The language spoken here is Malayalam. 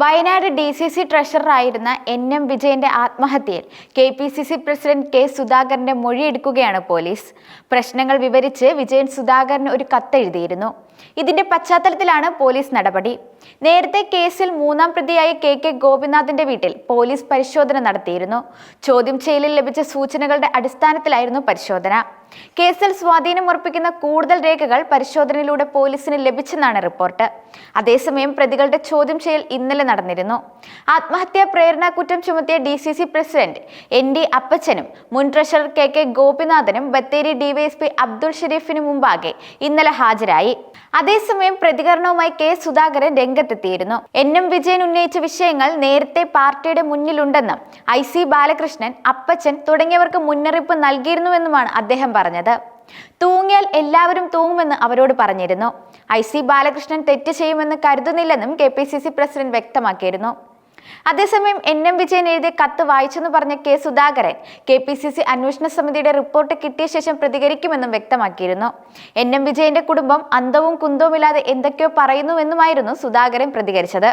വയനാട് ഡി സി സി ട്രഷററായിരുന്ന എൻ എം വിജയന്റെ ആത്മഹത്യയിൽ K P C C president K സുധാകരന്റെ മൊഴിയെടുക്കുകയാണ് പോലീസ്. പ്രശ്നങ്ങൾ വിവരിച്ച് വിജയൻ സുധാകരന് ഒരു കത്തെഴുതിയിരുന്നു. ഇതിന്റെ പശ്ചാത്തലത്തിലാണ് പോലീസ് നടപടി. നേരത്തെ കേസിൽ മൂന്നാം പ്രതിയായ കെ കെ ഗോപിനാഥിന്റെ വീട്ടിൽ പോലീസ് പരിശോധന നടത്തിയിരുന്നു. ചോദ്യം ചെയ്യലിൽ ലഭിച്ച സൂചനകളുടെ അടിസ്ഥാനത്തിലായിരുന്നു പരിശോധന. കേസിൽ സ്വാധീനം ഉറപ്പിക്കുന്ന കൂടുതൽ രേഖകൾ പരിശോധനയിലൂടെ പോലീസിന് ലഭിച്ചെന്നാണ് റിപ്പോർട്ട്. അതേസമയം പ്രതികളുടെ ചോദ്യം ചെയ്യൽ ഇന്നലെ നടന്നിരുന്നു. ആത്മഹത്യാ പ്രേരണ കുറ്റം ചുമത്തിയ D C C president N D അപ്പച്ചനും മുൻ ട്രഷറർ കെ കെ ഗോപിനാഥനും ബത്തേരി ഡിവൈഎസ്പി അബ്ദുൾ ഷെരീഫിന് മുമ്പാകെ ഇന്നലെ ഹാജരായി. അതേസമയം പ്രതികരണവുമായി കെ സുധാകരൻ രംഗത്തെത്തിയിരുന്നു. എൻ എം വിജയൻ ഉന്നയിച്ച വിഷയങ്ങൾ നേരത്തെ പാർട്ടിയുടെ മുന്നിലുണ്ടെന്നും ഐ സി ബാലകൃഷ്ണൻ അപ്പച്ചൻ തുടങ്ങിയവർക്ക് മുന്നറിയിപ്പ് നൽകിയിരുന്നുവെന്നുമാണ് അദ്ദേഹം പറഞ്ഞത്. തൂങ്ങിയാൽ എല്ലാവരും തൂങ്ങുമെന്ന് അവരോട് പറഞ്ഞിരുന്നു. ഐ സി ബാലകൃഷ്ണൻ തെറ്റ് ചെയ്യുമെന്ന് കരുതുന്നില്ലെന്നും K P C C president വ്യക്തമാക്കിയിരുന്നു. അതേസമയം എൻ എം വിജയൻ എഴുതിയ കത്ത് വായിച്ചെന്ന് പറഞ്ഞ K Sudhakaran K P C C അന്വേഷണ സമിതിയുടെ റിപ്പോർട്ട് കിട്ടിയ ശേഷം പ്രതികരിക്കുമെന്നും വ്യക്തമാക്കിയിരുന്നു. എൻ എം വിജയന്റെ കുടുംബം അന്തവും കുന്തവുമില്ലാതെ എന്തൊക്കെയോ പറയുന്നുവെന്നുമായിരുന്നു സുധാകരൻ പ്രതികരിച്ചത്.